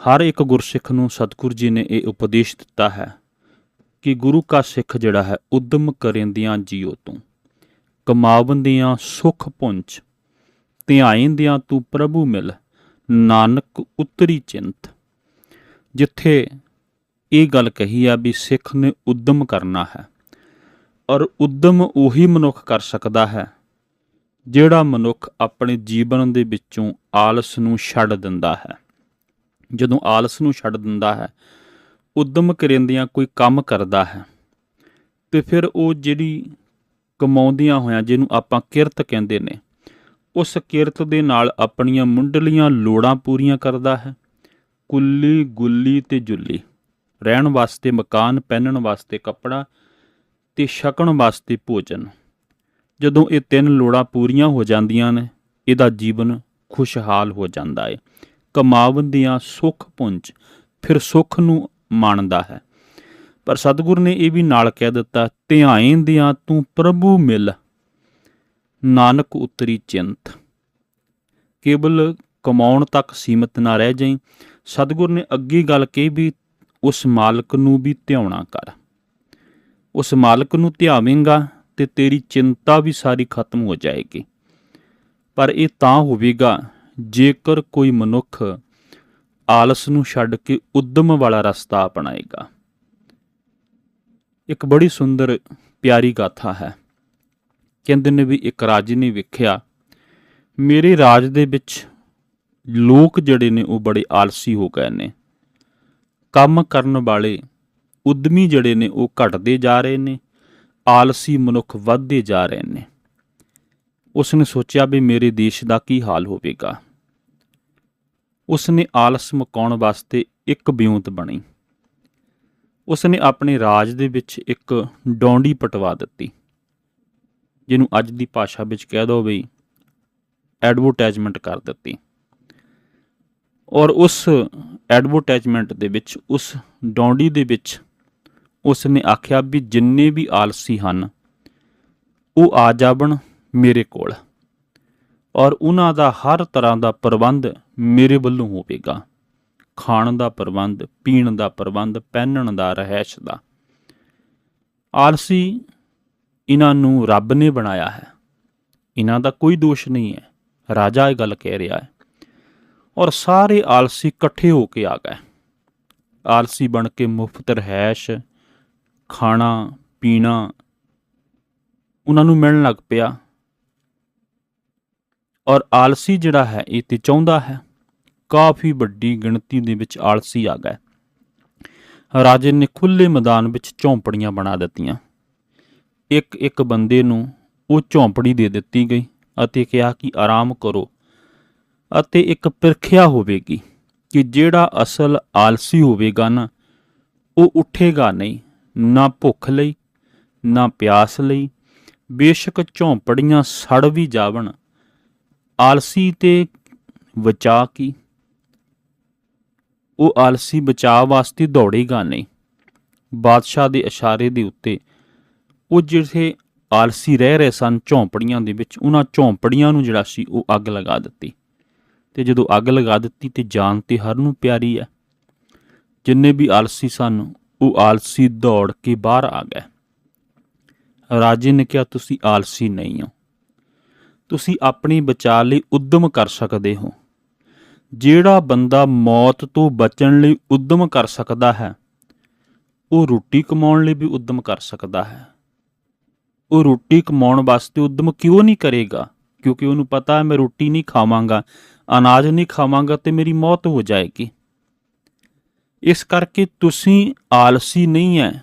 ਹਰ ਇੱਕ ਗੁਰਸਿੱਖ ਨੂੰ ਸਤਿਗੁਰੂ ਜੀ ਨੇ ਇਹ ਉਪਦੇਸ਼ ਦਿੱਤਾ ਹੈ ਕਿ ਗੁਰੂ ਕਾ ਸਿੱਖ ਜਿਹੜਾ ਹੈ ਉਦਮ ਕਰੇਂਦਿਆਂ ਜੀਉ ਤੂੰ, ਕਮਾਵੰਦਿਆਂ ਸੁਖ ਪੁੰਚ ਧਿਆਇਂਦਿਆਂ ਤੂੰ ਪ੍ਰਭੂ ਮਿਲ, ਨਾਨਕ ਉਤਰੀ ਚਿੰਤ। ਜਿੱਥੇ ਇਹ ਗੱਲ ਕਹੀ ਆ ਵੀ ਸਿੱਖ ਨੇ ਉਦਮ ਕਰਨਾ ਹੈ ਔਰ ਉਦਮ ਉਹੀ ਮਨੁੱਖ ਕਰ ਸਕਦਾ ਹੈ ਜਿਹੜਾ ਮਨੁੱਖ ਆਪਣੇ ਜੀਵਨ ਦੇ ਵਿੱਚੋਂ ਆਲਸ ਨੂੰ ਛੱਡ ਦਿੰਦਾ ਹੈ। ਜਦੋਂ ਆਲਸ ਨੂੰ ਛੱਡ ਦਿੰਦਾ ਹੈ, ਉਦਮ ਕਰਿੰਦਿਆਂ ਕੋਈ ਕੰਮ ਕਰਦਾ ਹੈ। ਤੇ ਫਿਰ ਉਹ ਜਿਹੜੀ ਕਮਾਉਂਦੀਆਂ ਹੋਇਆਂ, ਜਿਹਨੂੰ ਆਪਾਂ ਕਿਰਤ ਕਹਿੰਦੇ ਨੇ, ਉਸ ਕਿਰਤ ਦੇ ਨਾਲ ਆਪਣੀਆਂ ਮੁੰਡਲੀਆਂ ਲੋੜਾਂ ਪੂਰੀਆਂ ਕਰਦਾ ਹੈ। ਕੁੱਲੀ, ਗੁੱਲੀ ਤੇ ਜੁੱਲੀ, ਰਹਿਣ ਵਾਸਤੇ ਮਕਾਨ, ਪਹਿਨਣ ਵਾਸਤੇ ਕੱਪੜਾ ਤੇ ਛਕਣ ਵਾਸਤੇ ਭੋਜਨ। ਜਦੋਂ ਇਹ ਤਿੰਨ ਲੋੜਾਂ ਪੂਰੀਆਂ ਹੋ ਜਾਂਦੀਆਂ ਨੇ, ਇਹਦਾ ਜੀਵਨ ਖੁਸ਼ਹਾਲ ਹੋ ਜਾਂਦਾ ਹੈ ਕਮਾਵੰਦੀਆਂ ਸੁੱਖ ਪੁੰਜ ਫਿਰ ਸੁੱਖ ਨੂੰ ਮਾਣਦਾ ਹੈ। ਪਰ ਸਤਿਗੁਰ ਨੇ ਇਹ ਵੀ ਨਾਲ ਕਹਿ ਦਿੱਤਾ ਧਿਆਇਂਦਿਆਂ ਤੂੰ ਪ੍ਰਭੂ ਮਿਲ, ਨਾਨਕ ਉਤਰੀ ਚਿੰਤ। ਕੇਵਲ ਕਮਾਉਣ ਤੱਕ ਸੀਮਤ ਨਾ ਰਹਿ ਜਾਈ, ਸਤਿਗੁਰ ਨੇ ਅੱਗੇ ਗੱਲ ਕਹੀ ਵੀ ਉਸ ਮਾਲਕ ਨੂੰ ਵੀ ਧਿਆਉਣਾ ਕਰ। ਉਸ ਮਾਲਕ ਨੂੰ ਧਿਆਵੇਂਗਾ ਤੇ ਤੇਰੀ ਚਿੰਤਾ ਵੀ ਸਾਰੀ ਖਤਮ ਹੋ ਜਾਏਗੀ। ਪਰ ਇਹ ਤਾਂ ਹੋਵੇਗਾ ਜੇਕਰ ਕੋਈ ਮਨੁੱਖ ਆਲਸ ਨੂੰ ਛੱਡ ਕੇ ਉਦਮ ਵਾਲਾ ਰਸਤਾ ਅਪਣਾਏਗਾ। ਇੱਕ ਬੜੀ ਸੁੰਦਰ, ਪਿਆਰੀ ਗਾਥਾ ਹੈ। ਕਹਿੰਦੇ ਨੇ ਵੀ ਇੱਕ ਰਾਜ ਨੇ ਵੇਖਿਆ, ਮੇਰੇ ਰਾਜ ਦੇ ਵਿੱਚ ਲੋਕ ਜਿਹੜੇ ਨੇ ਉਹ ਬੜੇ ਆਲਸੀ ਹੋ ਗਏ ਨੇ। ਕੰਮ ਕਰਨ ਵਾਲੇ ਉਦਮੀ ਜਿਹੜੇ ਨੇ ਉਹ ਘਟਦੇ ਜਾ ਰਹੇ ਨੇ, ਆਲਸੀ ਮਨੁੱਖ ਵੱਧਦੇ ਜਾ ਰਹੇ ਨੇ। ਉਸ ਨੇ ਸੋਚਿਆ ਵੀ ਮੇਰੇ ਦੇਸ਼ ਦਾ ਕੀ ਹਾਲ ਹੋਵੇਗਾ। ਉਸ ਨੇ ਆਲਸ ਮੁਕਾਉਣ ਵਾਸਤੇ ਇੱਕ ਬਿਉਂਤ ਬਣੀ। ਉਸ ਨੇ ਆਪਣੇ ਰਾਜ ਦੇ ਵਿੱਚ ਇੱਕ ਡੌਂਡੀ ਪਟਵਾ ਦਿੱਤੀ, ਜਿਹਨੂੰ ਅੱਜ ਦੀ ਭਾਸ਼ਾ ਵਿੱਚ ਕਹਿ ਦੋ ਵੀ ਐਡਵਰਟਾਈਜ਼ਮੈਂਟ ਕਰ ਦਿੱਤੀ। ਔਰ ਉਸ ਐਡਵਰਟਾਈਜ਼ਮੈਂਟ ਦੇ ਵਿੱਚ, ਉਸ ਡੌਂਡੀ ਦੇ ਵਿੱਚ ਉਸ ਨੇ ਆਖਿਆ ਵੀ ਜਿੰਨੇ ਵੀ ਆਲਸੀ ਹਨ, ਉਹ ਆ ਜਾਵਣ ਮੇਰੇ ਕੋਲ। ਔਰ ਉਹਨਾਂ ਦਾ ਹਰ ਤਰ੍ਹਾਂ ਦਾ ਪ੍ਰਬੰਧ ਮੇਰੇ ਵੱਲੋਂ ਹੋਵੇਗਾ। ਖਾਣ ਦਾ ਪ੍ਰਬੰਧ, ਪੀਣ ਦਾ ਪ੍ਰਬੰਧ, ਪਹਿਨਣ ਦਾ, ਰਹਿਸ਼ ਦਾ। ਆਲਸੀ ਇਹਨਾਂ ਨੂੰ ਰੱਬ ਨੇ ਬਣਾਇਆ ਹੈ। ਇਹਨਾਂ ਦਾ ਕੋਈ ਦੋਸ਼ ਨਹੀਂ ਹੈ। ਰਾਜਾ ਇਹ ਗੱਲ ਕਹਿ ਰਿਹਾ ਹੈ। ਔਰ ਸਾਰੇ ਆਲਸੀ ਇਕੱਠੇ ਹੋ ਕੇ ਆ ਗਏ। ਆਲਸੀ ਬਣ ਕੇ ਮੁਫਤ ਰਹਿਸ਼, ਖਾਣਾ, ਪੀਣਾ, ਉਹਨਾਂ ਨੂੰ ਮਿਲਣ ਲੱਗ ਪਿਆ। ਔਰ ਆਲਸੀ ਜਿਹੜਾ ਹੈ, ਇਹ ਤੇ ਚਾਹੁੰਦਾ ਹੈ, ਕਾਫੀ ਵੱਡੀ ਗਿਣਤੀ ਦੇ ਵਿੱਚ ਆਲਸੀ ਆ ਗਏ ਰਾਜੇ ਨੇ ਖੁੱਲੇ ਮੈਦਾਨ ਵਿੱਚ ਝੌਂਪੜੀਆਂ ਬਣਾ ਦਿੱਤੀਆਂ। ਇੱਕ ਇੱਕ ਬੰਦੇ ਨੂੰ ਉਹ ਝੌਂਪੜੀ ਦੇ ਦਿੱਤੀ ਗਈ ਅਤੇ ਕਿਹਾ ਕਿ ਆਰਾਮ ਕਰੋ ਅਤੇ ਇੱਕ ਪ੍ਰਖਿਆ ਹੋਵੇਗੀ ਕਿ ਜਿਹੜਾ ਅਸਲ ਆਲਸੀ ਹੋਵੇਗਾ ਨਾ, ਉਹ ਉੱਠੇਗਾ ਨਹੀਂ, ਨਾ ਭੁੱਖ ਲਈ, ਨਾ ਪਿਆਸ ਲਈ। ਬੇਸ਼ੱਕ ਝੌਂਪੜੀਆਂ ਸੜ ਵੀ ਜਾਵਣ ਆਲਸੀ ਤੇ ਬਚਾ ਕੀ? ਉਹ ਆਲਸੀ ਬਚਾਅ ਵਾਸਤੇ ਦੌੜੇਗਾ ਨਹੀਂ ਬਾਦਸ਼ਾਹ ਦੇ ਇਸ਼ਾਰੇ ਦੇ ਉੱਤੇ ਉਹ ਜਿਹੜੇ ਆਲਸੀ ਰਹਿ ਰਹੇ ਸਨ ਝੌਂਪੜੀਆਂ ਦੇ ਵਿੱਚ, ਉਹਨਾਂ ਝੌਂਪੜੀਆਂ ਨੂੰ ਜਿਹੜਾ ਸੀ ਉਹ ਅੱਗ ਲਗਾ ਦਿੱਤੀ। ਤੇ ਜਦੋਂ ਅੱਗ ਲਗਾ ਦਿੱਤੀ ਤੇ ਜਾਨ ਤੇ ਹਰ ਨੂੰ ਪਿਆਰੀ ਹੈ। ਜਿੰਨੇ ਵੀ ਆਲਸੀ ਸਨ, ਉਹ ਆਲਸੀ ਦੌੜ ਕੇ ਬਾਹਰ ਆ ਗਏ। ਰਾਜੇ ਨੇ ਕਿਹਾ, ਤੁਸੀਂ ਆਲਸੀ ਨਹੀਂ ਹੋ। ਤੁਸੀਂ ਆਪਣੀ ਬਚਾਅ ਲਈ ਉਦਮ ਕਰ ਸਕਦੇ ਹੋ। ਜਿਹੜਾ ਬੰਦਾ ਮੌਤ ਤੋਂ ਬਚਣ ਲਈ ਉਦਮ ਕਰ ਸਕਦਾ ਹੈ, ਉਹ ਰੋਟੀ ਕਮਾਉਣ ਲਈ ਵੀ ਉਦਮ ਕਰ ਸਕਦਾ ਹੈ। ਉਹ ਰੋਟੀ ਕਮਾਉਣ ਵਾਸਤੇ ਉਦਮ ਕਿਉਂ ਨਹੀਂ ਕਰੇਗਾ? ਕਿਉਂਕਿ ਉਹਨੂੰ ਪਤਾ ਹੈ, ਮੈਂ ਰੋਟੀ ਨਹੀਂ ਖਾਵਾਂਗਾ, ਅਨਾਜ ਨਹੀਂ ਖਾਵਾਂਗਾ ਤੇ ਮੇਰੀ ਮੌਤ ਹੋ ਜਾਏਗੀ। ਇਸ ਕਰਕੇ ਤੁਸੀਂ ਆਲਸੀ ਨਹੀਂ ਹੈ।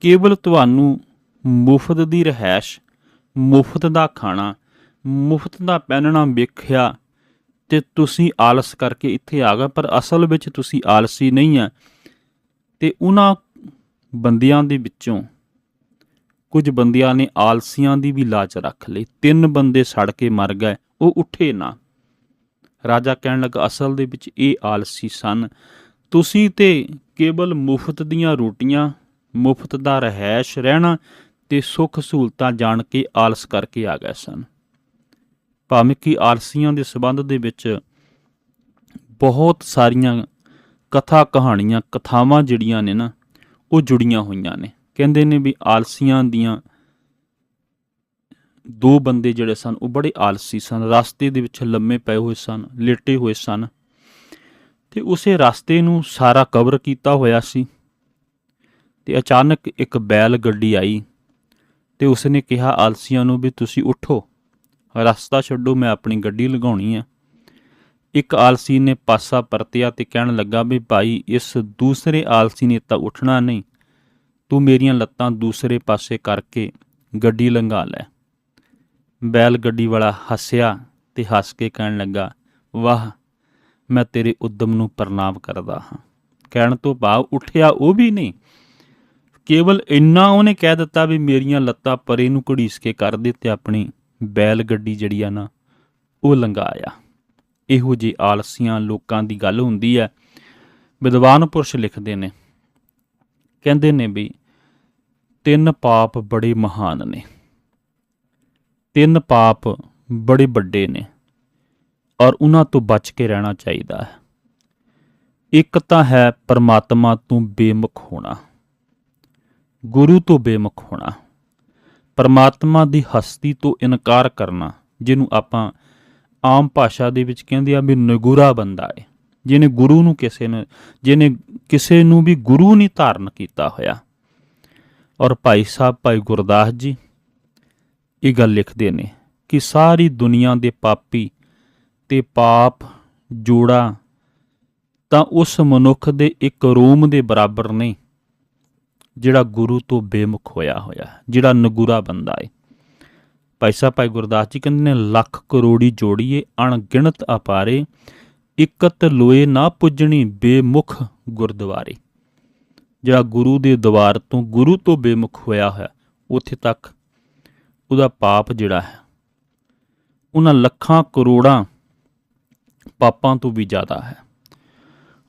ਕੇਵਲ ਤੁਹਾਨੂੰ ਮੁਫਤ ਦੀ ਰਹਿائش ਮੁਫਤ ਦਾ ਖਾਣਾ ਮੁਫਤ ਦਾ ਪਹਿਨਣਾ ਵੇਖਿਆ ਤੇ ਤੁਸੀਂ ਆਲਸ ਕਰਕੇ ਇੱਥੇ ਆ ਗਏ, ਪਰ ਅਸਲ ਵਿੱਚ ਤੁਸੀਂ ਆਲਸੀ ਨਹੀਂ ਆ ਤੇ ਉਹਨਾਂ ਬੰਦਿਆਂ ਦੇ ਵਿੱਚੋਂ ਕੁਝ ਬੰਦਿਆਂ ਨੇ ਆਲਸੀਆਂ ਦੀ ਵੀ ਲਾਚ ਰੱਖ ਲਈ। ਤਿੰਨ ਬੰਦੇ ਸੜ ਕੇ ਮਰ ਗਏ, ਉਹ ਉੱਠੇ ਨਾ। ਰਾਜਾ ਕਹਿਣ ਲੱਗਾ, ਅਸਲ ਦੇ ਵਿੱਚ ਇਹ ਆਲਸੀ ਸਨ। ਤੁਸੀਂ ਤੇ ਕੇਵਲ ਮੁਫਤ ਦੀਆਂ ਰੋਟੀਆਂ, ਮੁਫਤ ਦਾ ਰਹਿائش ਰਹਿਣਾ ਤੇ ਸੁੱਖ ਸਹੂਲਤਾਂ ਜਾਣ ਕੇ ਆਲਸ ਕਰਕੇ ਆ ਗਏ ਸਨ। ਭਾਵੇਂ ਕਿ ਆਲਸੀਆਂ ਦੇ ਸਬੰਧ ਦੇ ਵਿੱਚ ਬਹੁਤ ਸਾਰੀਆਂ ਕਥਾ ਕਹਾਣੀਆਂ, ਕਥਾਵਾਂ ਜਿਹੜੀਆਂ ਨੇ ਨਾ, ਉਹ ਜੁੜੀਆਂ ਹੋਈਆਂ ਨੇ। ਕਹਿੰਦੇ ਨੇ ਵੀ ਆਲਸੀਆਂ ਦੀਆਂ ਦੋ ਬੰਦੇ ਜਿਹੜੇ ਸਨ, ਉਹ ਬੜੇ ਆਲਸੀ ਸਨ। ਰਸਤੇ ਦੇ ਵਿੱਚ ਲੰਮੇ ਪਏ ਹੋਏ ਸਨ, ਲੇਟੇ ਹੋਏ ਸਨ ਤੇ ਉਸੇ ਰਸਤੇ ਨੂੰ ਸਾਰਾ ਕਵਰ ਕੀਤਾ ਹੋਇਆ ਸੀ ਤੇ ਅਚਾਨਕ ਇੱਕ ਬੈਲ ਗੱਡੀ ਆਈ ਤੇ ਉਸਨੇ ਕਿਹਾ ਆਲਸੀਆਂ ਨੂੰ ਵੀ ਤੁਸੀਂ ਉੱਠੋ। ਰਸਤਾ ਛੱਡੋ, ਮੈਂ ਆਪਣੀ ਗੱਡੀ ਲਗਾਉਣੀ ਆ। ਇੱਕ ਆਲਸੀ ਨੇ ਪਾਸਾ ਪਰਤਿਆ ਤੇ ਕਹਿਣ ਲੱਗਾ, ਵੀ ਭਾਈ, ਇਸ ਦੂਸਰੇ ਆਲਸੀ ਨੇ ਤਾਂ ਉੱਠਣਾ ਨਹੀਂ। ਤੂੰ ਮੇਰੀਆਂ ਲੱਤਾਂ ਦੂਸਰੇ ਪਾਸੇ ਕਰਕੇ ਗੱਡੀ ਲੰਘਾ ਲੈ। ਬੈਲ ਗੱਡੀ ਵਾਲਾ ਹੱਸਿਆ ਤੇ ਹੱਸ ਕੇ ਕਹਿਣ ਲੱਗਾ, ਵਾਹ, ਮੈਂ ਤੇਰੇ ਉਦਮ ਨੂੰ ਪ੍ਰਣਾਮ ਕਰਦਾ ਹਾਂ। ਕਹਿਣ ਤੋਂ ਭਾਵ ਉੱਠਿਆ ਉਹ ਵੀ ਨਹੀਂ। ਕੇਵਲ ਇੰਨਾ ਉਹਨੇ ਕਹਿ ਦਿੱਤਾ ਵੀ ਮੇਰੀਆਂ ਲੱਤਾਂ ਪਰੇ ਨੂੰ ਘੜੀਸ ਕੇ ਕਰ ਦੇ ਤੇ ਆਪਣੀ ਬੈਲ ਗੱਡੀ ਜਿਹੜੀ ਆ ਨਾ, ਉਹ ਲੰਘਾਇਆ ਇਹੋ ਜਿਹੇ ਆਲਸੀਆਂ ਲੋਕਾਂ ਦੀ ਗੱਲ ਹੁੰਦੀ ਹੈ। ਵਿਦਵਾਨ ਪੁਰਸ਼ ਲਿਖਦੇ ਨੇ, ਕਹਿੰਦੇ ਨੇ ਵੀ ਤਿੰਨ ਪਾਪ ਬੜੇ ਮਹਾਨ ਨੇ। ਤਿੰਨ ਪਾਪ ਬੜੇ ਵੱਡੇ ਨੇ ਔਰ ਉਹਨਾਂ ਤੋਂ ਬਚ ਕੇ ਰਹਿਣਾ ਚਾਹੀਦਾ ਹੈ। ਇੱਕ ਤਾਂ ਹੈ ਪਰਮਾਤਮਾ ਤੋਂ ਬੇਮੁਖ ਹੋਣਾ, ਗੁਰੂ ਤੋਂ ਬੇਮੁਖ ਹੋਣਾ। ਪਰਮਾਤਮਾ ਦੀ ਹਸਤੀ ਤੋਂ ਇਨਕਾਰ ਕਰਨਾ, ਜਿਹਨੂੰ ਆਪਾਂ ਆਮ ਭਾਸ਼ਾ ਦੇ ਵਿੱਚ ਕਹਿੰਦੇ ਆ ਵੀ ਨਗੂਰਾ ਬੰਦਾ ਹੈ ਜਿਹਨੇ ਗੁਰੂ ਨੂੰ ਕਿਸੇ ਨੇ, ਜਿਹਨੇ ਕਿਸੇ ਨੂੰ ਵੀ ਗੁਰੂ ਨਹੀਂ ਧਾਰਨ ਕੀਤਾ ਹੋਇਆ। ਔਰ ਭਾਈ ਸਾਹਿਬ, ਭਾਈ ਗੁਰਦਾਸ ਜੀ, ਇਹ ਗੱਲ ਲਿਖਦੇ ਨੇ ਕਿ ਸਾਰੀ ਦੁਨੀਆ ਦੇ ਪਾਪੀ ਤੇ ਪਾਪ ਜੋੜਾ ਤਾਂ ਉਸ ਮਨੁੱਖ ਦੇ ਇੱਕ ਰੋਮ ਦੇ ਬਰਾਬਰ ਨਹੀਂ ਜਿਹੜਾ ਗੁਰੂ ਤੋਂ ਬੇਮੁਖ ਹੋਇਆ ਹੋਇਆ, ਜਿਹੜਾ ਨਗੂਰਾ ਬੰਦਾ ਏ। ਭਾਈ ਸਾਹਿਬ, ਭਾਈ ਗੁਰਦਾਸ ਜੀ ਕਹਿੰਦੇ ਨੇ, ਲੱਖ ਕਰੋੜੀ ਜੋੜੀਏ, ਅਣਗਿਣਤ ਅਪਾਰੇ, ਇਕਤ ਲੋਏ ਨਾ ਪੁੱਜਣੀ, ਬੇਮੁਖ ਗੁਰਦੁਆਰੇ। ਜਿਹੜਾ ਗੁਰੂ ਦੇ ਦਵਾਰ ਤੋਂ, ਗੁਰੂ ਤੋਂ ਬੇਮੁਖ ਹੋਇਆ ਹੋਇਆ, ਉੱਥੇ ਤੱਕ ਉਹਦਾ ਪਾਪ ਜਿਹੜਾ ਹੈ, ਉਹਨਾਂ ਲੱਖਾਂ ਕਰੋੜਾਂ ਪਾਪਾਂ ਤੋਂ ਵੀ ਜ਼ਿਆਦਾ ਹੈ।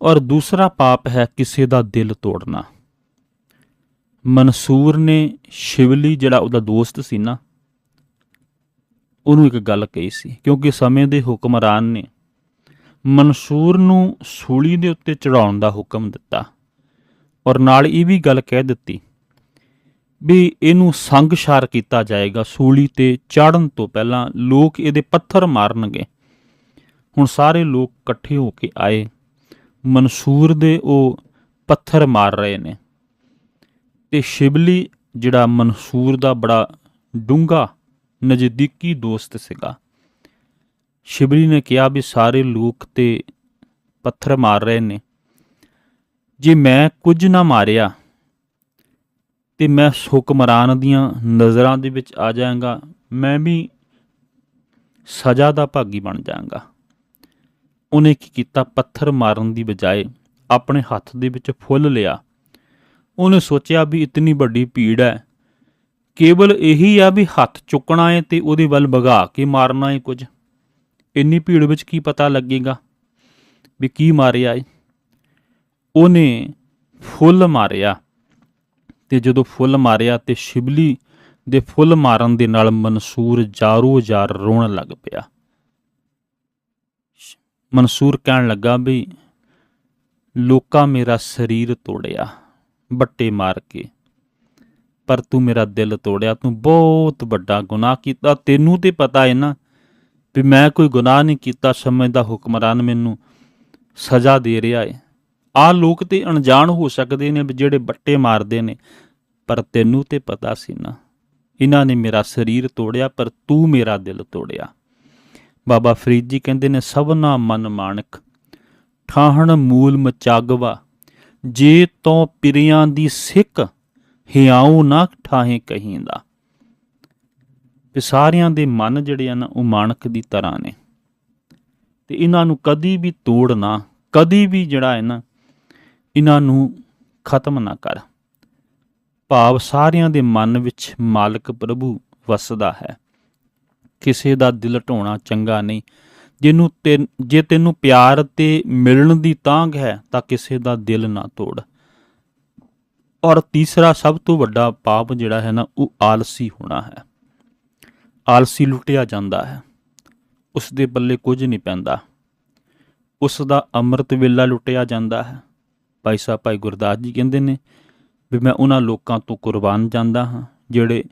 ਔਰ ਦੂਸਰਾ ਪਾਪ ਹੈ, ਕਿਸੇ ਦਾ ਦਿਲ ਤੋੜਨਾ। ਮਨਸੂਰ ਨੇ ਸ਼ਿਵਲੀ ਜਿਹੜਾ ਉਹਦਾ ਦੋਸਤ ਸੀ ਨਾ, ਉਹਨੂੰ ਇੱਕ ਗੱਲ ਕਹੀ ਸੀ, ਕਿਉਂਕਿ ਸਮੇਂ ਦੇ ਹੁਕਮਰਾਨ ਨੇ ਮਨਸੂਰ ਨੂੰ ਸੂਲੀ ਦੇ ਉੱਤੇ ਚੜਾਉਣ ਦਾ ਹੁਕਮ ਦਿੱਤਾ। ਔਰ ਨਾਲ ਇਹ ਵੀ ਗੱਲ ਕਹਿ ਦਿੱਤੀ ਵੀ ਇਹਨੂੰ ਸੰਗਸ਼ਾਰ ਕੀਤਾ ਜਾਏਗਾ ਸੂਲੀ ਤੇ ਚਾੜਨ ਤੋਂ ਪਹਿਲਾਂ ਲੋਕ ਇਹਦੇ ਪੱਥਰ ਮਾਰਨਗੇ। ਹੁਣ ਸਾਰੇ ਲੋਕ ਇਕੱਠੇ ਹੋ ਕੇ ਆਏ, ਮਨਸੂਰ ਦੇ ਉਹ ਪੱਥਰ ਮਾਰ ਰਹੇ ਨੇ। ਤੇ ਸ਼ਿਬਲੀ ਜਿਹੜਾ ਮਨਸੂਰ ਦਾ ਬੜਾ ਡੂੰਗਾ ਨਜ਼ਦੀਕੀ ਦੋਸਤ ਸੀਗਾ। ਸ਼ਿਬਲੀ ਨੇ ਕਿਹਾ ਵੀ ਸਾਰੇ ਲੋਕ ਤੇ ਪੱਥਰ ਮਾਰ ਰਹੇ ਨੇ। ਜੇ ਮੈਂ ਕੁਝ ਨਾ ਮਾਰਿਆ ਤੇ ਮੈਂ ਹੁਕਮਰਾਨ ਦੀਆਂ ਨਜ਼ਰਾਂ ਦੇ ਵਿੱਚ ਆ ਜਾਵਾਂਗਾ ਮੈਂ ਵੀ ਸਜ਼ਾ ਦਾ ਭਾਗੀ ਬਣ ਜਾਵਾਂਗਾ ਉਹਨੇ ਕੀ ਕੀਤਾ? ਪੱਥਰ ਮਾਰਨ ਦੀ ਬਜਾਏ ਆਪਣੇ ਹੱਥ ਦੇ ਵਿੱਚ ਫੁੱਲ ਲਿਆ। ਉਹਨੇ ਸੋਚਿਆ ਵੀ ਇਤਨੀ ਵੱਡੀ ਭੀੜ ਹੈ। ਕੇਵਲ ਇਹੀ ਆ ਵੀ ਹੱਥ ਚੁੱਕਣਾ ਏ ਤੇ ਉਹਦੇ ਵੱਲ ਭਗਾ ਕੇ ਮਾਰਨਾ ਏ ਕੁਝ। ਇੰਨੀ ਭੀੜ ਵਿੱਚ ਕੀ ਪਤਾ ਲੱਗੇਗਾ ਵੀ ਕੀ ਮਾਰਿਆ ਏ। ਉਹਨੇ ਫੁੱਲ ਮਾਰਿਆ ਤੇ ਜਦੋਂ ਫੁੱਲ ਮਾਰਿਆ ਤੇ ਸ਼ਿਬਲੀ ਦੇ ਫੁੱਲ ਮਾਰਨ ਦੇ ਨਾਲ ਮਨਸੂਰ ਜਾਰੋ ਜਾਰ ਰੋਣ ਲੱਗ ਪਿਆ। ਮਨਸੂਰ ਕਹਿਣ ਲੱਗਾ ਵੀ, ਲੋਕਾਂ ਮੇਰਾ ਸਰੀਰ ਤੋੜਿਆ। ਬੱਟੇ ਮਾਰ ਕੇ। ਪਰ ਤੂੰ ਮੇਰਾ ਦਿਲ ਤੋੜਿਆ, ਤੂੰ ਬਹੁਤ ਵੱਡਾ ਗੁਨਾਹ ਕੀਤਾ। ਤੈਨੂੰ ਤੇ ਪਤਾ ਹੈ ਨਾ ਵੀ ਮੈਂ ਕੋਈ ਗੁਨਾਹ ਨਹੀਂ ਕੀਤਾ ਸਮੇਂ ਦਾ ਹੁਕਮਰਾਨ ਮੈਨੂੰ ਸਜ਼ਾ ਦੇ ਰਿਹਾ ਹੈ ਆ ਲੋਕ ਤੇ ਅਣਜਾਣ ਹੋ ਸਕਦੇ ਨੇ ਵੀ ਜਿਹੜੇ ਬੱਟੇ ਮਾਰਦੇ ਨੇ, ਪਰ ਤੈਨੂੰ ਤੇ ਪਤਾ ਸੀ ਨਾ, ਇਹਨਾਂ ਨੇ ਮੇਰਾ ਸਰੀਰ ਤੋੜਿਆ, ਪਰ ਤੂੰ ਮੇਰਾ ਦਿਲ ਤੋੜਿਆ। ਬਾਬਾ ਫਰੀਦ ਜੀ ਕਹਿੰਦੇ ਨੇ, ਸਭਨਾ ਮਨ ਮਾਨਕ ਠਾਹਣ ਮੂਲ ਮਚਾਗਵਾ ਜੇ ਤੋਂ ਪਿਰਿਆਂ ਦੀ ਸਿੱਖ ਹਿਆਉ ਨਾ ਠਾਹੇ ਕਹੀਂਦਾ ਤੇ ਸਾਰਿਆਂ ਦੇ ਮਨ ਜਿਹੜੇ ਆ ਨਾ ਉਹ ਮਾਨਕ ਦੀ ਤਰ੍ਹਾਂ ਨੇ। ਤੇ ਇਹਨਾਂ ਨੂੰ ਕਦੀ ਵੀ ਤੋੜਨਾ ਕਦੀ ਵੀ ਜਿਹੜਾ ਹੈ ਨਾ, ਇਹਨਾਂ ਨੂੰ ਖਤਮ ਨਾ ਕਰ। ਭਾਵ ਸਾਰਿਆਂ ਦੇ ਮਨ ਵਿੱਚ ਮਾਲਕ ਪ੍ਰਭੂ ਵਸਦਾ ਹੈ। ਕਿਸੇ ਦਾ ਦਿਲ ਢੋਣਾ ਚੰਗਾ ਨਹੀਂ ਜਿਹਨੂੰ ਤੇ ਜੇ ਤੈਨੂੰ ਪਿਆਰ ਤੇ ਮਿਲਣ ਦੀ ਤਾਂਘ ਹੈ ਤਾਂ ਕਿਸੇ ਦਾ ਦਿਲ ਨਾ ਤੋੜ। ਔਰ ਤੀਸਰਾ ਸਭ ਤੋਂ ਵੱਡਾ ਪਾਪ ਜਿਹੜਾ ਹੈ ਨਾ, ਉਹ ਆਲਸੀ ਹੋਣਾ ਹੈ। ਆਲਸੀ ਲੁੱਟਿਆ ਜਾਂਦਾ ਹੈ। ਉਸ ਦੇ ਬੱਲੇ ਕੁਝ ਨਹੀਂ ਪੈਂਦਾ। ਉਸ ਦਾ ਅੰਮ੍ਰਿਤ ਵੇਲਾ ਲੁੱਟਿਆ ਜਾਂਦਾ ਹੈ। ਭਾਈ ਸਾਹਿਬ, ਭਾਈ ਗੁਰਦਾਸ ਜੀ ਕਹਿੰਦੇ ਨੇ ਵੀ ਮੈਂ ਉਹਨਾਂ ਲੋਕਾਂ ਤੋਂ ਕੁਰਬਾਨ ਜਾਂਦਾ ਹਾਂ, ਜਿਹੜੇ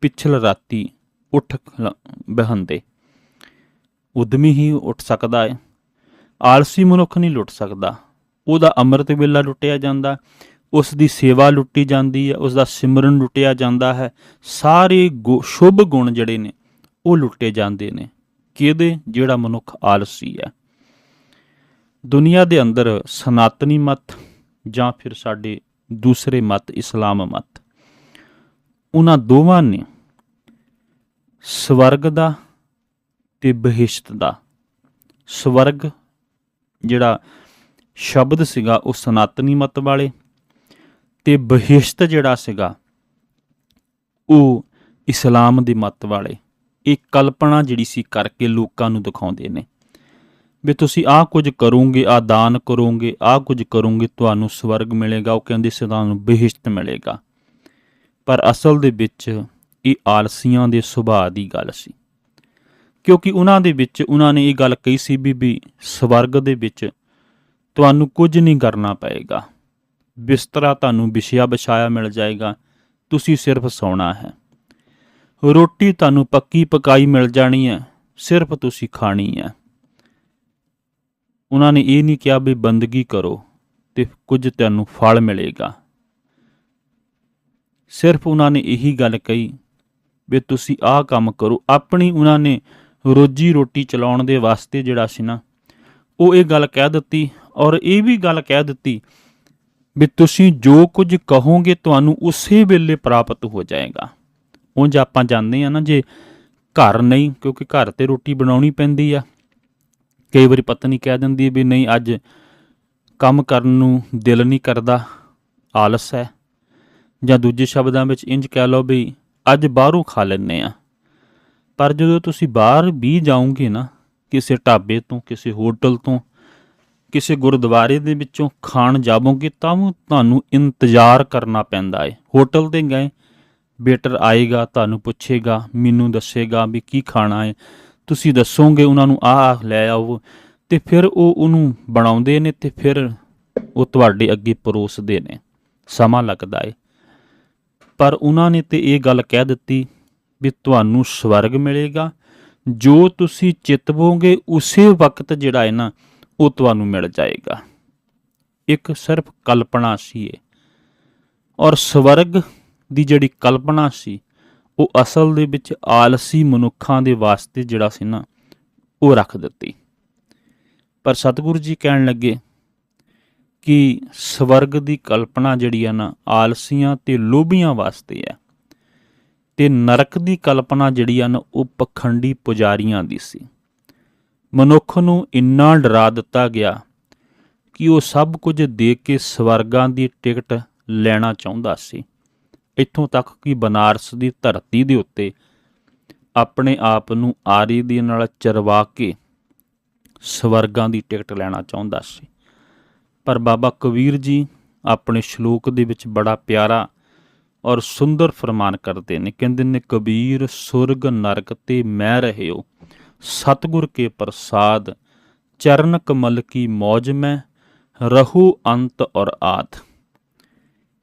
ਪਿਛਲ ਰਾਤੀ ਉੱਠ ਖਲਾ- ਬਹਿੰਦੇ। ਉਦਮੀ ਹੀ ਉੱਠ ਸਕਦਾ ਹੈ ਆਲਸੀ ਮਨੁੱਖ ਨਹੀਂ ਲੁੱਟ ਸਕਦਾ। ਉਹਦਾ ਅੰਮ੍ਰਿਤ ਵੇਲਾ ਲੁੱਟਿਆ ਜਾਂਦਾ ਉਸ ਦੀ ਸੇਵਾ ਲੁੱਟੀ ਜਾਂਦੀ ਹੈ ਉਸ ਦਾ ਸਿਮਰਨ ਲੁੱਟਿਆ ਜਾਂਦਾ ਹੈ। ਸਾਰੇ ਗੁ- ਸ਼ੁਭ ਗੁਣ ਜਿਹੜੇ ਨੇ, ਉਹ ਲੁੱਟੇ ਜਾਂਦੇ ਨੇ। ਕਿਹਦੇ? ਜਿਹੜਾ ਮਨੁੱਖ ਆਲਸੀ ਹੈ। ਦੁਨੀਆ ਦੇ ਅੰਦਰ ਸਨਾਤਨੀ ਮਤ ਜਾਂ ਫਿਰ ਸਾਡੇ ਦੂਸਰੇ ਮਤ, ਇਸਲਾਮ ਮਤ, ਉਹਨਾਂ ਦੋਵਾਂ ਨੇ ਸਵਰਗ ਦਾ ਤੇ ਬਹਿਸ਼ਤ ਦਾ। ਸਵਰਗ, ਜਿਹੜਾ ਸ਼ਬਦ ਸੀਗਾ, ਉਹ ਸਨਾਤਨੀ ਮਤ ਵਾਲੇ। ਤੇ ਬਹਿਸ਼ਤ ਜਿਹੜਾ ਸੀਗਾ, ਉਹ ਇਸਲਾਮ ਦੇ ਮਤ ਵਾਲੇ। ਇਹ ਕਲਪਨਾ ਜਿਹੜੀ ਸੀ ਕਰਕੇ ਲੋਕਾਂ ਨੂੰ ਦਿਖਾਉਂਦੇ ਨੇ। ਵੀ ਤੁਸੀਂ ਆਹ ਕੁਝ ਕਰੋਗੇ ਆ ਦਾਨ ਕਰੋਗੇ, ਆਹ ਕੁਝ ਕਰੋਗੇ, ਤੁਹਾਨੂੰ ਸਵਰਗ ਮਿਲੇਗਾ। ਉਹ ਕਹਿੰਦੇ ਸੀ, ਤੁਹਾਨੂੰ ਬਹਿਸ਼ਤ ਮਿਲੇਗਾ। ਪਰ ਅਸਲ ਦੇ ਵਿੱਚ ਇਹ ਆਲਸੀਆਂ ਦੇ ਸੁਭਾਅ ਦੀ ਗੱਲ ਸੀ। ਕਿਉਂਕਿ ਉਹਨਾਂ ਦੇ ਵਿੱਚ, ਉਹਨਾਂ ਨੇ ਇਹ ਗੱਲ ਕਹੀ ਸੀ ਵੀ ਵੀ ਸਵਰਗ ਦੇ ਵਿੱਚ ਤੁਹਾਨੂੰ ਕੁਝ ਨਹੀਂ ਕਰਨਾ ਪਏਗਾ। ਬਿਸਤਰਾ ਤੁਹਾਨੂੰ ਵਿਛਿਆ ਵਿਛਾਇਆ ਮਿਲ ਜਾਏਗਾ। ਤੁਸੀਂ ਸਿਰਫ ਸੌਣਾ ਹੈ। ਰੋਟੀ ਤੁਹਾਨੂੰ ਪੱਕੀ ਪਕਾਈ ਮਿਲ ਜਾਣੀ ਹੈ। ਸਿਰਫ ਤੁਸੀਂ ਖਾਣੀ ਹੈ। ਉਹਨਾਂ ਨੇ ਇਹ ਨਹੀਂ ਕਿਹਾ ਵੀ ਬੰਦਗੀ ਕਰੋ ਤੇ ਕੁਝ ਤੁਹਾਨੂੰ ਫਲ ਮਿਲੇਗਾ। ਸਿਰਫ ਉਹਨਾਂ ਨੇ ਇਹੀ ਗੱਲ ਕਹੀ ਵੀ ਤੁਸੀਂ ਆਹ ਕੰਮ ਕਰੋ। ਆਪਣੀ ਉਹਨਾਂ ਨੇ ਰੋਜੀ ਰੋਟੀ ਚਲਾਉਣ ਦੇ ਵਾਸਤੇ ਜਿਹੜਾ ਸੀ ਨਾ, ਉਹ ਇਹ ਗੱਲ ਕਹਿ ਦਿੱਤੀ ਔਰ ਇਹ ਵੀ ਗੱਲ ਕਹਿ ਦਿੱਤੀ ਵੀ ਤੁਸੀਂ ਜੋ ਕੁਝ ਕਹੋਗੇ ਤੁਹਾਨੂੰ ਉਸੇ ਵੇਲੇ ਪ੍ਰਾਪਤ ਹੋ ਜਾਏਗਾ। ਉਂਝ ਆਪਾਂ ਜਾਣਦੇ ਆ ਨਾ ਜੇ ਘਰ ਨਹੀਂ, ਕਿਉਂਕਿ ਘਰ ਤੇ ਰੋਟੀ ਬਣਾਉਣੀ ਪੈਂਦੀ ਆ। ਕਈ ਵਾਰੀ ਪਤਨੀ ਕਹਿ ਦਿੰਦੀ ਵੀ ਨਹੀਂ, ਅੱਜ ਕੰਮ ਕਰਨ ਨੂੰ ਦਿਲ ਨਹੀਂ ਕਰਦਾ, ਆਲਸ ਹੈ। ਜਾਂ ਦੂਜੇ ਸ਼ਬਦਾਂ ਵਿੱਚ ਇੰਜ ਕਹਿ ਲਓ ਵੀ ਅੱਜ ਬਾਹਰੋਂ ਖਾ ਲੈਨੇ ਆ ਪਰ ਜਦੋਂ ਤੁਸੀਂ ਬਾਹਰ ਵੀ ਜਾਓਗੇ ਨਾ, ਕਿਸੇ ਢਾਬੇ ਤੋਂ, ਕਿਸੇ ਹੋਟਲ ਤੋਂ, ਕਿਸੇ ਗੁਰਦੁਆਰੇ ਦੇ ਵਿੱਚੋਂ ਖਾਣ ਜਾਵੋਗੇ, ਤਾਂ ਵੀ ਤੁਹਾਨੂੰ ਇੰਤਜ਼ਾਰ ਕਰਨਾ ਪੈਂਦਾ ਹੈ ਹੋਟਲ ਤੇ ਗਏ ਵੇਟਰ ਆਏਗਾ, ਤੁਹਾਨੂੰ ਪੁੱਛੇਗਾ, ਮੈਨੂੰ ਦੱਸੇਗਾ ਵੀ ਕੀ ਖਾਣਾ ਹੈ ਤੁਸੀਂ ਦੱਸੋਗੇ ਉਹਨਾਂ ਨੂੰ, ਆਹ ਲੈ ਆਓ। ਤੇ ਫਿਰ ਉਹ ਉਹਨੂੰ ਬਣਾਉਂਦੇ ਨੇ ਤੇ ਫਿਰ ਉਹ ਤੁਹਾਡੇ ਅੱਗੇ ਪਰੋਸਦੇ ਨੇ। ਸਮਾਂ ਲੱਗਦਾ ਹੈ ਪਰ ਉਹਨਾਂ ਨੇ ਤੇ ਇਹ ਗੱਲ ਕਹਿ ਦਿੱਤੀ ਵੀ ਤੁਹਾਨੂੰ ਸਵਰਗ ਮਿਲੇਗਾ। ਜੋ ਤੁਸੀਂ ਚਿਤਵੋਗੇ ਉਸੇ ਵਕਤ ਜਿਹੜਾ ਹੈ ਨਾ, ਉਹ ਤੁਹਾਨੂੰ ਮਿਲ ਜਾਏਗਾ। ਇੱਕ ਸਿਰਫ ਕਲਪਨਾ ਸੀ ਇਹ। ਔਰ ਸਵਰਗ ਦੀ ਜਿਹੜੀ ਕਲਪਨਾ ਸੀ, ਉਹ ਅਸਲ ਦੇ ਵਿੱਚ ਆਲਸੀ ਮਨੁੱਖਾਂ ਦੇ ਵਾਸਤੇ ਜਿਹੜਾ ਸੀ ਨਾ, ਉਹ ਰੱਖ ਦਿੱਤੀ। ਪਰ ਸਤਿਗੁਰੂ ਜੀ ਕਹਿਣ ਲੱਗੇ ਕਿ ਸਵਰਗ ਦੀ ਕਲਪਨਾ ਜਿਹੜੀ ਆ ਨਾ, ਆਲਸੀਆਂ ਤੇ ਲੋਭੀਆਂ ਵਾਸਤੇ ਹੈ। ਤੇ ਨਰਕ ਦੀ ਕਲਪਨਾ ਜਿਹੜੀ ਆ ਉਹ ਪਖੰਡੀ ਪੁਜਾਰੀਆਂ ਦੀ ਸੀ। ਮਨੁੱਖ ਨੂੰ ਇੰਨਾ ਡਰਾ ਦਿੱਤਾ ਗਿਆ ਕਿ ਉਹ ਸਭ ਕੁਝ ਦੇ ਕੇ ਸਵਰਗਾਂ ਦੀ ਟਿਕਟ ਲੈਣਾ ਚਾਹੁੰਦਾ ਸੀ। ਇੱਥੋਂ ਤੱਕ ਕਿ ਬਨਾਰਸ ਦੀ ਧਰਤੀ ਦੇ ਉੱਤੇ ਆਪਣੇ ਆਪ ਨੂੰ ਆਰੀ ਦੇ ਨਾਲ ਚਰਵਾ ਕੇ ਸਵਰਗਾਂ ਦੀ ਟਿਕਟ ਲੈਣਾ ਚਾਹੁੰਦਾ ਸੀ। ਪਰ ਬਾਬਾ ਕਬੀਰ ਜੀ ਆਪਣੇ ਸ਼ਲੋਕ ਦੇ ਵਿੱਚ ਬੜਾ ਪਿਆਰਾ ਔਰ ਸੁੰਦਰ ਫਰਮਾਨ ਕਰਦੇ ਨੇ, ਕਹਿੰਦੇ ਨੇ, ਕਬੀਰ, ਸੁਰਗ, ਨਰਕ ਤੇ ਮੈਂ ਰਹਿਓ। ਸਤਗੁਰ ਕੇ ਪ੍ਰਸਾਦ, ਚਰਨ ਕਮਲ ਕੀ ਮੌਜ ਮੈਂ, ਰਹੂ ਅੰਤ ਔਰ ਆਦ।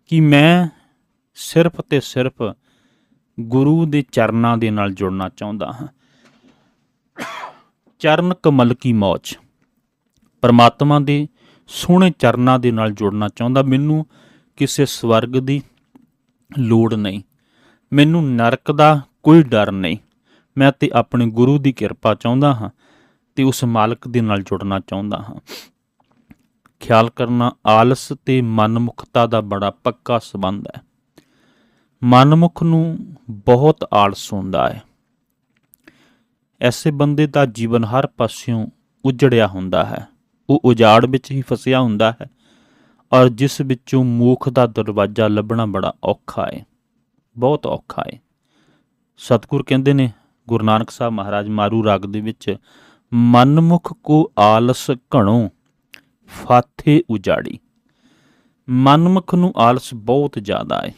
ਕਿ ਮੈਂ ਸਿਰਫ ਤੇ ਸਿਰਫ ਗੁਰੂ ਦੇ ਚਰਨਾਂ ਦੇ ਨਾਲ ਜੁੜਨਾ ਚਾਹੁੰਦਾ ਹਾਂ। ਚਰਨ ਕਮਲ ਕੀ ਮੌਜ? ਪਰਮਾਤਮਾ ਦੇ ਸੋਹਣੇ ਚਰਨਾਂ ਦੇ ਨਾਲ ਜੁੜਨਾ ਚਾਹੁੰਦਾ। ਮੈਨੂੰ ਕਿਸੇ ਸਵਰਗ ਦੀ ਲੋੜ ਨਹੀਂ। ਮੈਨੂੰ ਨਰਕ ਦਾ ਕੋਈ ਡਰ ਨਹੀਂ। ਮੈਂ ਤੇ ਆਪਣੇ ਗੁਰੂ ਦੀ ਕਿਰਪਾ ਚਾਹੁੰਦਾ ਹਾਂ ਤੇ ਉਸ ਮਾਲਕ ਦੇ ਨਾਲ ਜੁੜਨਾ ਚਾਹੁੰਦਾ ਹਾਂ। ਖਿਆਲ ਕਰਨਾ ਆਲਸ ਤੇ ਮਨਮੁਖਤਾ ਦਾ ਬੜਾ ਪੱਕਾ ਸੰਬੰਧ ਹੈ। ਮਨਮੁਖ ਨੂੰ ਬਹੁਤ ਆਲਸ ਹੁੰਦਾ ਹੈ। ਐਸੇ ਬੰਦੇ ਦਾ ਜੀਵਨ ਹਰ ਪਾਸਿਓਂ ਉਜੜਿਆ ਹੁੰਦਾ ਹੈ। ਉਹ ਉਜਾੜ ਵਿੱਚ ਹੀ ਫਸਿਆ ਹੁੰਦਾ ਹੈ। ਔਰ ਜਿਸ ਵਿੱਚੋਂ ਮੋਖ ਦਾ ਦਰਵਾਜ਼ਾ ਲੱਭਣਾ ਬੜਾ ਔਖਾ ਹੈ ਬਹੁਤ ਔਖਾ ਹੈ ਸਤਿਗੁਰ ਕਹਿੰਦੇ ਨੇ, ਗੁਰੂ ਨਾਨਕ ਸਾਹਿਬ ਮਹਾਰਾਜ ਮਾਰੂ ਰਾਗ ਦੇ ਵਿੱਚ, ਮਨਮੁਖ ਕੋ ਆਲਸ ਘਣੋ, ਫਾਥੇ ਉਜਾੜੀ। ਮਨਮੁਖ ਨੂੰ ਆਲਸ ਬਹੁਤ ਜ਼ਿਆਦਾ ਹੈ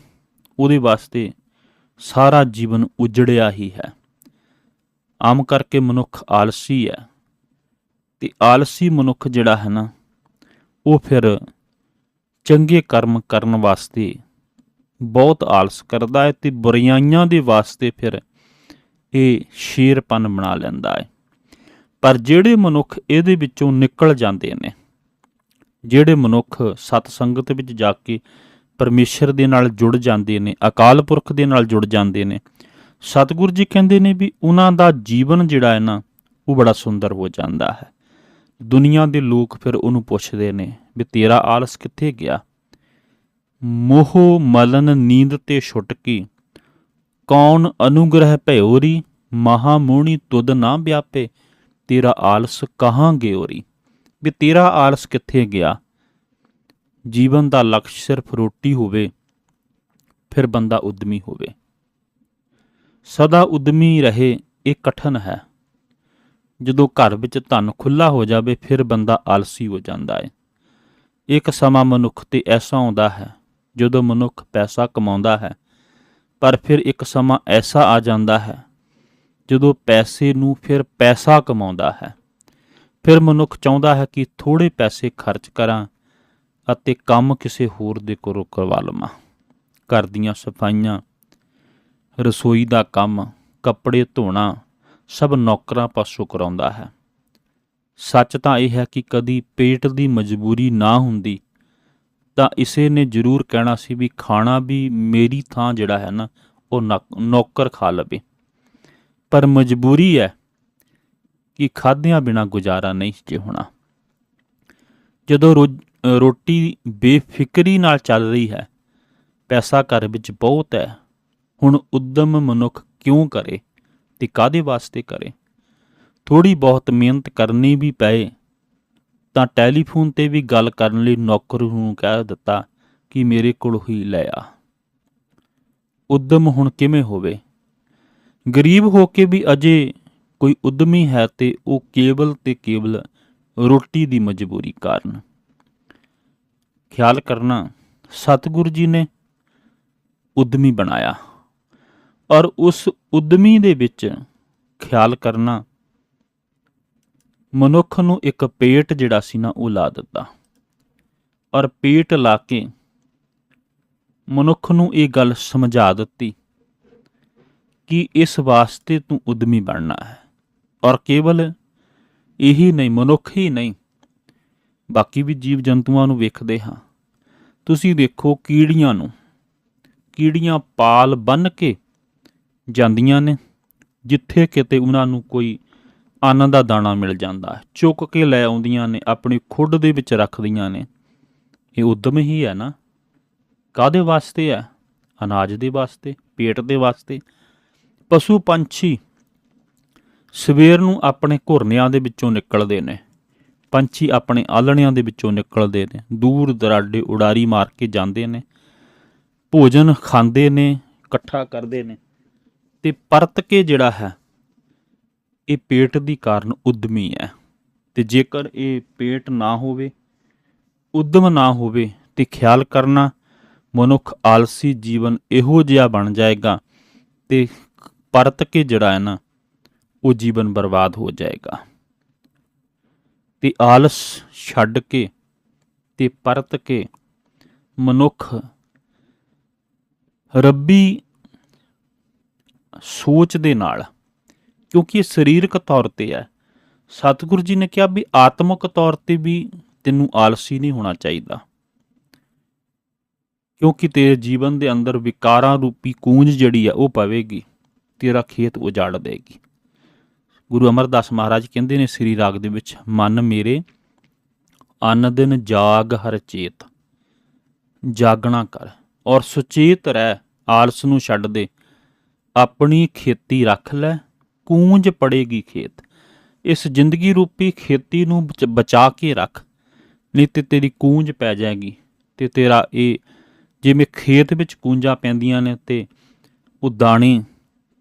ਉਹਦੇ ਵਾਸਤੇ ਸਾਰਾ ਜੀਵਨ ਉਜੜਿਆ ਹੀ ਹੈ। ਆਮ ਕਰਕੇ ਮਨੁੱਖ ਆਲਸੀ ਹੈ, ਤੇ ਆਲਸੀ ਮਨੁੱਖ ਜਿਹੜਾ ਹੈ ਨਾ, ਉਹ ਫਿਰ ਚੰਗੇ ਕਰਮ ਕਰਨ ਵਾਸਤੇ ਬਹੁਤ ਆਲਸ ਕਰਦਾ ਹੈ ਤੇ ਬੁਰੀਆਈਆਂ ਦੇ ਵਾਸਤੇ ਫਿਰ ਇਹ ਸ਼ੇਰਪਨ ਬਣਾ ਲੈਂਦਾ ਹੈ। ਪਰ ਜਿਹੜੇ ਮਨੁੱਖ ਇਹਦੇ ਵਿੱਚੋਂ ਨਿਕਲ ਜਾਂਦੇ ਨੇ, ਜਿਹੜੇ ਮਨੁੱਖ ਸਤ ਸੰਗਤ ਵਿੱਚ ਜਾ ਕੇ ਪਰਮੇਸ਼ਰ ਦੇ ਨਾਲ ਜੁੜ ਜਾਂਦੇ ਨੇ, ਅਕਾਲ ਪੁਰਖ ਦੇ ਨਾਲ ਜੁੜ ਜਾਂਦੇ ਨੇ, ਸਤਿਗੁਰੂ ਜੀ ਕਹਿੰਦੇ ਨੇ ਵੀ ਉਹਨਾਂ ਦਾ ਜੀਵਨ ਜਿਹੜਾ ਹੈ ਨਾ, ਉਹ ਬੜਾ ਸੁੰਦਰ ਹੋ ਜਾਂਦਾ ਹੈ। ਦੁਨੀਆ ਦੇ ਲੋਕ ਫਿਰ ਉਹਨੂੰ ਪੁੱਛਦੇ ਨੇ ਵੀ ਤੇਰਾ ਆਲਸ ਕਿੱਥੇ ਗਿਆ? ਮੋਹ ਮਲਨ ਨੀਂਦ ਤੇ ਛੁਟਕੀ ਕੌਣ ਅਨੁਗ੍ਰਹਿ ਭਇਓਰੀ ਮਹਾ ਮੋਹਣੀ ਤੁਧ ਨਾ ਵਿਆਪੇ। ਤੇਰਾ ਆਲਸ ਕਹਾਂ ਗਿਓਰੀ ਵੀ ਤੇਰਾ ਆਲਸ ਕਿੱਥੇ ਗਿਆ? ਜੀਵਨ ਦਾ ਲਕਸ਼ ਸਿਰਫ ਰੋਟੀ ਹੋਵੇ, ਫਿਰ ਬੰਦਾ ਉਦਮੀ ਹੋਵੇ। ਸਦਾ ਉਦਮੀ ਰਹੇ, ਇਹ ਕਠਨ ਹੈ। ਜਦੋਂ ਘਰ ਵਿੱਚ ਧਨ ਖੁੱਲਾ ਹੋ ਜਾਵੇ, ਫਿਰ ਬੰਦਾ ਆਲਸੀ ਹੋ ਜਾਂਦਾ ਹੈ ਇੱਕ ਸਮਾਂ ਮਨੁੱਖ ਤੇ ਐਸਾ ਆਉਂਦਾ ਹੈ, ਜਦੋਂ ਮਨੁੱਖ ਪੈਸਾ ਕਮਾਉਂਦਾ ਹੈ, ਪਰ ਫਿਰ ਇੱਕ ਸਮਾਂ ਐਸਾ ਆ ਜਾਂਦਾ ਹੈ, ਜਦੋਂ ਪੈਸੇ ਨੂੰ ਫਿਰ ਪੈਸਾ ਕਮਾਉਂਦਾ ਹੈ। ਫਿਰ ਮਨੁੱਖ ਚਾਹੁੰਦਾ ਹੈ ਕਿ ਥੋੜੇ ਪੈਸੇ ਖਰਚ ਕਰਾਂ ਅਤੇ ਕੰਮ ਕਿਸੇ ਹੋਰ ਦੇ ਕੋਲੋਂ ਕਰਵਾ ਲਵਾਂ। ਘਰ ਦੀਆਂ ਸਫਾਈਆਂ, ਰਸੋਈ ਦਾ ਕੰਮ, ਕੱਪੜੇ ਧੋਣਾ ਸਭ ਨੌਕਰਾਂ ਪਾਸੋਂ ਕਰਾਉਂਦਾ ਹੈ। ਸੱਚ ਤਾਂ ਇਹ ਹੈ ਕਿ ਕਦੀ ਪੇਟ ਦੀ ਮਜਬੂਰੀ ਨਾ ਹੁੰਦੀ, ਤਾਂ ਇਸੇ ਨੇ ਜ਼ਰੂਰ ਕਹਿਣਾ ਸੀ ਵੀ ਖਾਣਾ ਵੀ ਮੇਰੀ ਥਾਂ ਜਿਹੜਾ ਹੈ ਨਾ, ਉਹ ਨੌ- ਨੌਕਰ ਖਾ ਲਵੇ। ਪਰ ਮਜਬੂਰੀ ਹੈ ਕਿ ਖਾਦਿਆਂ ਬਿਨਾ ਗੁਜ਼ਾਰਾ ਨਹੀਂ ਜੇ ਹੋਣਾ। ਜਦੋਂ ਰੋ- ਰੋਟੀ ਬੇਫਿਕਰੀ ਨਾਲ ਚੱਲ ਰਹੀ ਹੈ, ਪੈਸਾ ਘਰ ਵਿੱਚ ਬਹੁਤ ਹੈ, ਹੁਣ ਉਦਮ ਮਨੁੱਖ ਕਿਉਂ ਕਰੇ? ਤੇ ਕਾਦੇ ਵਾਸਤੇ ਕਰੇ? ਥੋੜੀ ਬਹੁਤ ਮਿਹਨਤ ਕਰਨੀ ਵੀ ਪਏ, ਤਾਂ ਟੈਲੀਫੋਨ ਤੇ ਵੀ ਗੱਲ ਕਰਨ ਲਈ ਨੌਕਰ ਨੂੰ ਕਹਿ ਦਿੱਤਾ ਕਿ ਮੇਰੇ ਕੋਲ ਹੀ ਲੈ ਆ। ਉਦਮ ਹੁਣ ਕਿਵੇਂ ਹੋਵੇ? ਗਰੀਬ ਹੋ ਕੇ ਵੀ ਅਜੇ ਕੋਈ ਉਦਮੀ ਹੈ ਤੇ ਉਹ ਕੇਵਲ ਤੇ ਕੇਵਲ ਰੋਟੀ ਦੀ ਮਜਬੂਰੀ ਕਾਰਨ। ਖਿਆਲ ਕਰਨਾ, ਸਤਿਗੁਰੂ ਜੀ ਨੇ ਉਦਮੀ ਬਣਾਇਆ। ਔਰ ਉਸ ਉਦਮੀ ਦੇ ਵਿੱਚ ਖਿਆਲ ਕਰਨਾ ਮਨੁੱਖ ਨੂੰ ਇੱਕ ਪੇਟ ਜਿਹੜਾ ਸੀ ਨਾ, ਉਹ ਲਾ ਦਿੱਤਾ। ਔਰ ਪੇਟ ਲਾ ਕੇ ਮਨੁੱਖ ਨੂੰ ਇਹ ਗੱਲ ਸਮਝਾ ਦਿੱਤੀ ਕਿ ਇਸ ਵਾਸਤੇ ਤੂੰ ਉਦਮੀ ਬਣਨਾ ਹੈ। ਔਰ ਕੇਵਲ ਇਹੀ ਨਹੀਂ, ਮਨੁੱਖ ਹੀ ਨਹੀਂ, ਬਾਕੀ ਵੀ ਜੀਵ ਜੰਤੂਆਂ ਨੂੰ ਵੇਖਦੇ ਹਾਂ। ਤੁਸੀਂ ਦੇਖੋ ਕੀੜੀਆਂ ਨੂੰ, ਕੀੜੀਆਂ ਪਾਲ ਬੰਨ ਕੇ ਜਾਂਦੀਆਂ ਨੇ, ਜਿੱਥੇ ਕਿਤੇ ਉਹਨਾਂ ਨੂੰ ਕੋਈ ਅੰਨ ਦਾ ਦਾਣਾ ਮਿਲ ਜਾਂਦਾ ਹੈ। ਚੁੱਕ ਕੇ ਲੈ ਆਉਂਦੀਆਂ ਨੇ, ਆਪਣੀ ਖੁੱਡ ਦੇ ਵਿੱਚ ਰੱਖਦੀਆਂ ਨੇ। ਇਹ ਉਦਮ ਹੀ ਹੈ ਨਾ। ਕਾਦੇ ਵਾਸਤੇ ਹੈ? ਅਨਾਜ ਦੇ ਵਾਸਤੇ, ਪੇਟ ਦੇ ਵਾਸਤੇ। ਪਸ਼ੂ ਪੰਛੀ ਸਵੇਰ ਨੂੰ ਆਪਣੇ ਘੁਰਨਿਆਂ ਦੇ ਵਿੱਚੋਂ ਨਿਕਲਦੇ ਨੇ। ਪੰਛੀ ਆਪਣੇ ਆਲਣਿਆਂ ਦੇ ਵਿੱਚੋਂ ਨਿਕਲਦੇ ਨੇ। ਦੂਰ ਦਰਾਡੇ ਉਡਾਰੀ ਮਾਰ ਕੇ ਜਾਂਦੇ ਨੇ। ਭੋਜਨ ਖਾਂਦੇ ਨੇ, ਇਕੱਠਾ ਕਰਦੇ ਨੇ। ਤੇ ਪਰਤ ਕੇ ਜਿਹੜਾ ਹੈ, ਇਹ ਪੇਟ ਦੀ ਕਾਰਨ ਉਦਮੀ ਹੈ। ਤੇ ਜੇਕਰ ਇਹ ਪੇਟ ਨਾ ਹੋਵੇ, ਉਦਮ ਨਾ ਹੋਵੇ ਤੇ ਖਿਆਲ ਕਰਨਾ ਮਨੁੱਖ ਆਲਸੀ ਜੀਵਨ ਇਹੋ ਜਿਹਾ ਬਣ ਜਾਏਗਾ ਤੇ ਪਰਤ ਕੇ ਜਿਹੜਾ ਹੈ ਨਾ, ਉਹ ਜੀਵਨ ਬਰਬਾਦ ਹੋ ਜਾਏਗਾ। ਤੇ ਆਲਸ ਛੱਡ ਕੇ ਤੇ ਪਰਤ ਕੇ ਮਨੁੱਖ ਰੱਬੀ ਸੋਚ ਦੇ ਨਾਲ, ਕਿਉਂਕਿ ਇਹ ਸਰੀਰਕ ਤੌਰ ਤੇ ਹੈ। ਸਤਿਗੁਰੂ ਜੀ ਨੇ ਕਿਹਾ ਵੀ ਆਤਮਿਕ ਤੌਰ ਤੇ ਵੀ ਤੈਨੂੰ ਆਲਸੀ ਨਹੀਂ ਹੋਣਾ ਚਾਹੀਦਾ। ਕਿਉਂਕਿ ਤੇਰੇ ਜੀਵਨ ਦੇ ਅੰਦਰ ਵਿਕਾਰਾਂ ਰੂਪੀ ਕੂੰਜ ਜਿਹੜੀ ਆ, ਉਹ ਪਵੇਗੀ, ਤੇਰਾ ਖੇਤ ਉਜਾੜ ਦੇਗੀ। ਗੁਰੂ ਅਮਰਦਾਸ ਮਹਾਰਾਜ ਕਹਿੰਦੇ ਨੇ ਸ੍ਰੀ ਰਾਗ ਦੇ ਵਿੱਚ, ਮਨ ਮੇਰੇ ਅਨ ਦਿਨ ਜਾਗ ਹਰ ਚੇਤ। ਜਾਗਣਾ ਕਰ, ਔਰ ਸੁਚੇਤ ਰਹਿ, ਆਲਸ ਨੂੰ ਛੱਡ ਦੇ ਆਪਣੀ ਖੇਤੀ ਰੱਖ ਲੈ, ਕੂੰਜ ਪੜੇਗੀ ਖੇਤ। ਇਸ ਜ਼ਿੰਦਗੀ ਰੂਪੀ ਖੇਤੀ ਨੂੰ ਬਚ- ਬਚਾ ਕੇ ਰੱਖ, ਨਹੀਂ ਤੇ ਤੇਰੀ ਕੂੰਜ ਪੈ ਜਾਏਗੀ। ਤੇ ਤੇਰਾ ਇਹ, ਜਿਵੇਂ ਖੇਤ ਵਿੱਚ ਕੂੰਜਾਂ ਪੈਂਦੀਆਂ ਨੇ ਤੇ ਉਹ ਦਾਣੇ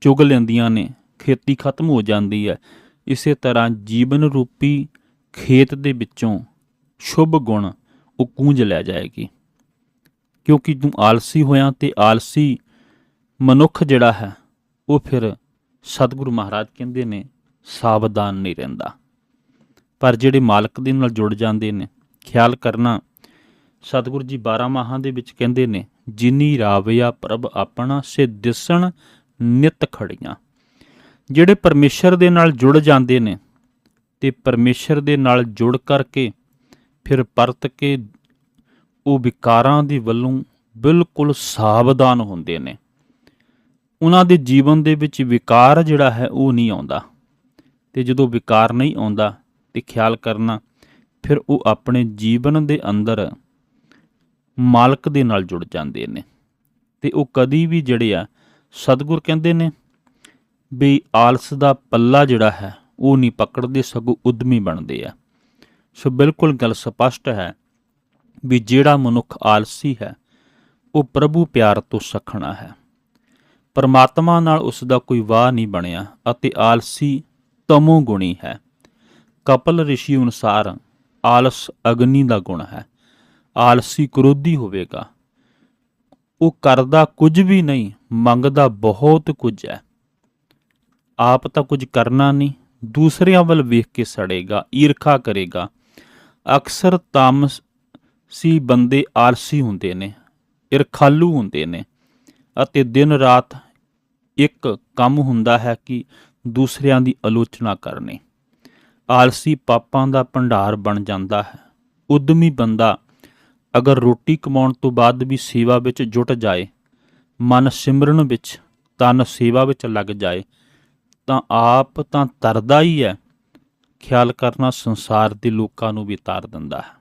ਚੁਗ ਲੈਂਦੀਆਂ ਨੇ, ਖੇਤੀ ਖਤਮ ਹੋ ਜਾਂਦੀ ਹੈ। ਇਸੇ ਤਰ੍ਹਾਂ ਜੀਵਨ ਰੂਪੀ ਖੇਤ ਦੇ ਵਿੱਚੋਂ ਸ਼ੁਭ ਗੁਣ ਉਹ ਕੂੰਜ ਲੈ ਜਾਏਗੀ। ਕਿਉਂਕਿ ਤੂੰ ਆਲਸੀ ਹੋਇਆ ਤੇ ਆਲਸੀ ਮਨੁੱਖ ਜਿਹੜਾ ਹੈ, ਉਹ ਫਿਰ ਸਤਿਗੁਰੂ ਮਹਾਰਾਜ ਕਹਿੰਦੇ ਨੇ, ਸਾਵਧਾਨ ਨਹੀਂ ਰਹਿੰਦਾ। ਪਰ ਜਿਹੜੇ ਮਾਲਕ ਦੇ ਨਾਲ ਜੁੜ ਜਾਂਦੇ ਨੇ, ਖਿਆਲ ਕਰਨਾ, ਸਤਿਗੁਰੂ ਜੀ 12 ਮਾਹਾਂ ਦੇ ਵਿੱਚ ਕਹਿੰਦੇ ਨੇ, ਜਿਨੀ ਰਾਵਿਆ ਪ੍ਰਭ ਆਪਣਾ ਸੇ ਦਿਸਣ ਨਿਤ ਖੜੀਆਂ। ਜਿਹੜੇ ਪਰਮੇਸ਼ਰ ਦੇ ਨਾਲ ਜੁੜ ਜਾਂਦੇ ਨੇ, ਤੇ ਪਰਮੇਸ਼ਰ ਦੇ ਨਾਲ ਜੁੜ ਕਰਕੇ ਫਿਰ ਪਰਤ ਕੇ ਉਹ ਵਿਕਾਰਾਂ ਦੀ ਵੱਲੋਂ ਬਿਲਕੁਲ ਸਾਵਧਾਨ ਹੁੰਦੇ ਨੇ। ਉਹਨਾਂ ਦੇ ਜੀਵਨ ਦੇ ਵਿੱਚ ਵਿਕਾਰ ਜਿਹੜਾ ਹੈ ਉਹ ਨਹੀਂ ਆਉਂਦਾ। ਤੇ ਜਦੋਂ ਵਿਕਾਰ ਨਹੀਂ ਆਉਂਦਾ ਤੇ ਖਿਆਲ ਕਰਨਾ, ਫਿਰ ਉਹ ਆਪਣੇ ਜੀਵਨ ਦੇ ਅੰਦਰ ਮਾਲਕ ਦੇ ਨਾਲ ਜੁੜ ਜਾਂਦੇ ਨੇ। ਤੇ ਉਹ ਕਦੀ ਵੀ ਜਿਹੜੇ ਆ, ਸਤਿਗੁਰ ਕਹਿੰਦੇ ਨੇ ਵੀ ਆਲਸ ਦਾ ਪੱਲਾ ਜਿਹੜਾ ਹੈ, ਉਹ ਨਹੀਂ ਪਕੜਦੇ, ਸਗੋਂ ਉਦਮੀ ਬਣਦੇ ਆ। ਸੋ ਬਿਲਕੁਲ ਗੱਲ ਸਪਸ਼ਟ ਹੈ ਵੀ ਜਿਹੜਾ ਮਨੁੱਖ ਆਲਸੀ ਹੈ, ਉਹ ਪ੍ਰਭੂ ਪਿਆਰ ਤੋਂ ਸਖਣਾ ਹੈ। ਪਰਮਾਤਮਾ ਨਾਲ ਉਸ ਦਾ ਕੋਈ ਵਾਹ ਨਹੀਂ ਬਣਿਆ ਅਤੇ ਆਲਸੀ ਤਮੋ ਗੁਣੀ ਹੈ। ਕਪਲ ਰਿਸ਼ੀ ਅਨੁਸਾਰ ਆਲਸ ਅਗਨੀ ਦਾ ਗੁਣ ਹੈ। ਆਲਸੀ ਕ੍ਰੋਧੀ ਹੋਵੇਗਾ। ਉਹ ਕਰਦਾ ਕੁਝ ਵੀ ਨਹੀਂ, ਮੰਗਦਾ ਬਹੁਤ ਕੁਝ ਹੈ। ਆਪ ਤਾਂ ਕੁਝ ਕਰਨਾ ਨਹੀਂ, ਦੂਸਰਿਆਂ ਵੱਲ ਵੇਖ ਕੇ ਸੜੇਗਾ, ਈਰਖਾ ਕਰੇਗਾ। ਅਕਸਰ ਤਾਮਸੀ ਬੰਦੇ ਆਲਸੀ ਹੁੰਦੇ ਨੇ, ਈਰਖਾਲੂ ਹੁੰਦੇ ਨੇ ਅਤੇ ਦਿਨ ਰਾਤ ਇੱਕ ਕੰਮ ਹੁੰਦਾ ਹੈ ਕਿ ਦੂਸਰਿਆਂ ਦੀ ਆਲੋਚਨਾ ਕਰਨੀ। ਆਲਸੀ ਪਾਪਾਂ ਦਾ ਭੰਡਾਰ ਬਣ ਜਾਂਦਾ ਹੈ। ਉਦਮੀ ਬੰਦਾ ਅਗਰ ਰੋਟੀ ਕਮਾਉਣ ਤੋਂ ਬਾਅਦ ਵੀ ਸੇਵਾ ਵਿੱਚ ਜੁਟ ਜਾਏ, ਮਨ ਸਿਮਰਨ ਵਿੱਚ ਤਨ ਸੇਵਾ ਵਿੱਚ ਲੱਗ ਜਾਏ, ਤਾਂ ਆਪ ਤਾਂ ਤਰਦਾ ਹੀ ਹੈ। ਖਿਆਲ ਕਰਨਾ ਸੰਸਾਰ ਦੇ ਲੋਕਾਂ ਨੂੰ ਵੀ ਤਾਰ ਦਿੰਦਾ ਹੈ।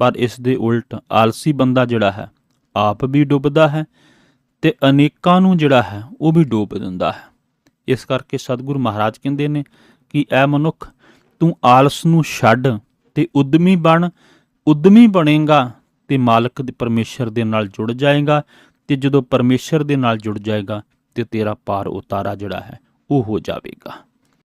ਪਰ ਇਸ ਦੇ ਉਲਟ ਆਲਸੀ ਬੰਦਾ ਜਿਹੜਾ ਹੈ, ਆਪ ਵੀ ਡੁੱਬਦਾ ਹੈ ਤੇ ਅਨੇਕਾਂ ਨੂੰ ਜਿਹੜਾ ਹੈ, ਉਹ ਵੀ ਡੋਬ ਦਿੰਦਾ ਹੈ। ਇਸ ਕਰਕੇ ਸਤਿਗੁਰੂ ਮਹਾਰਾਜ ਕਹਿੰਦੇ ਨੇ ਕਿ, ਐ ਮਨੁੱਖ, ਤੂੰ ਆਲਸ ਨੂੰ ਛੱਡ ਤੇ ਉਦਮੀ ਬਣ। ਉਦਮੀ ਬਣੇਗਾ ਤੇ ਮਾਲਕ ਦੇ ਪਰਮੇਸ਼ਰ ਦੇ ਨਾਲ ਜੁੜ ਜਾਏਗਾ ਤੇ ਜਦੋਂ ਪਰਮੇਸ਼ਰ ਦੇ ਨਾਲ ਜੁੜ ਜਾਏਗਾ ਤੇ ਤੇਰਾ ਪਾਰ ਉਤਾਰਾ ਜਿਹੜਾ ਹੈ, ਉਹ ਹੋ ਜਾਵੇਗਾ।